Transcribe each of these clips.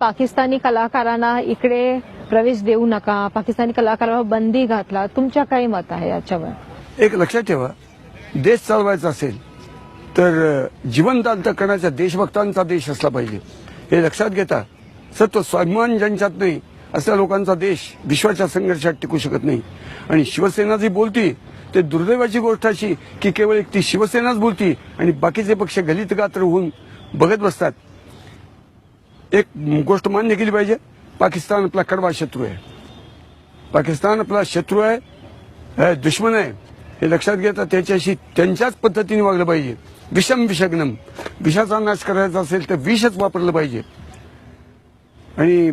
पाकिस्तानी कलाकारांना इकडे प्रवेश देऊ नका पाकिस्तानी कलाकारांवर बंदी घातला तुमच्या काय मत आहे याच्यावर? एक लक्षात ठेवा देश चालवायचा असेल तर अ, करण्याचा देशभक्तांचा देश असला पाहिजे. हे लक्षात घेता सत्व स्वाभिमान ज्यांच्यात नाही अशा लोकांचा देश विश्वाच्या संघर्षात टिकू शकत नाही. आणि शिवसेना जी बोलती ते दुर्दैवाची गोष्ट अशी की केवळ एक ती शिवसेनाच बोलती आणि बाकीचे पक्ष गलित गात्र होऊन बघत बसतात. एक गोष्ट मान्य केली पाहिजे. पाकिस्तान आपला कडवा शत्रू आहे. पाकिस्तान आपला शत्रू आहे हे दुश्मन आहे. हे लक्षात घेता त्याच्याशी त्यांच्याच पद्धतीने वागलं पाहिजे. विषम विषग्नम. विषाचा नाश करायचा असेल तर विषच वापरलं पाहिजे. आणि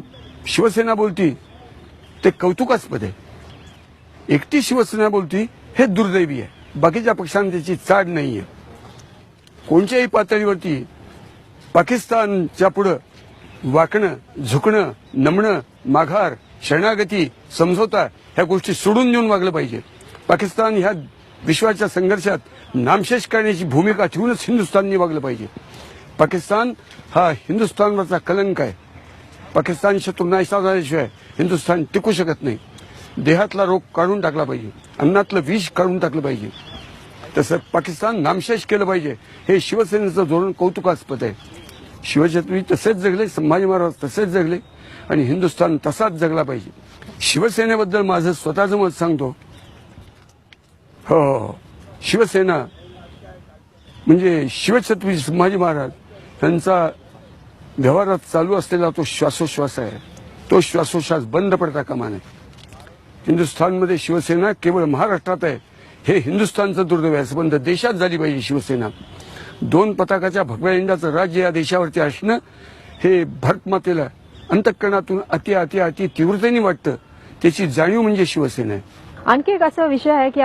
शिवसेना बोलती ते कौतुकास्पद आहे. एकटी शिवसेना बोलती हे दुर्दैवी आहे. बाकीच्या पक्षांना त्याची चाड नाही आहे कोणत्याही पातळीवरती पाकिस्तानच्या पुढं वाकणं झुकणं नमणं माघार शरणागती समझोता ह्या गोष्टी सोडून देऊन वागलं पाहिजे. पाकिस्तान ह्या विश्वाच्या संघर्षात नामशेष करण्याची भूमिका ठेवूनच हिंदुस्थानने वागलं पाहिजे. पाकिस्तान हा हिंदुस्थानवरचा कलंक आहे. पाकिस्तान शत्रू नाहीसा झाल्याशिवाय हिंदुस्थान टिकू शकत नाही. देहातला रोग काढून टाकला पाहिजे. अन्नातलं विष काढून टाकलं पाहिजे. तसं पाकिस्तान नामशेष केलं पाहिजे. हे शिवसेनेचं धोरण कौतुकास्पद आहे. शिवछत्रपती तसेच जगले संभाजी महाराज तसेच जगले आणि हिंदुस्थान तसाच जगला पाहिजे. शिवसेनेबद्दल माझं स्वतःचं मत सांगतो. हो हो हो. शिवसेना म्हणजे शिवछत्रपती संभाजी महाराज यांचा व्यवहारात चालू असलेला तो श्वासोश्वास आहे. तो श्वासोश्वास बंद पडता कामा नये. हिंदुस्थानमध्ये शिवसेना केवळ महाराष्ट्रात आहे. हे हिंदुस्थानचं दुर्दैव आहे. संबंध देशात झाली पाहिजे शिवसेना. दोन पताकाच्या भगव्या इंडाचं राज्य या देशावरती असणं हे भारतमातेला अंतःकरणातून अति अति अति तीव्रतेने वाटतं. त्याची जाणीव म्हणजे शिवसेना आहे. आणखी एक असा विषय आहे की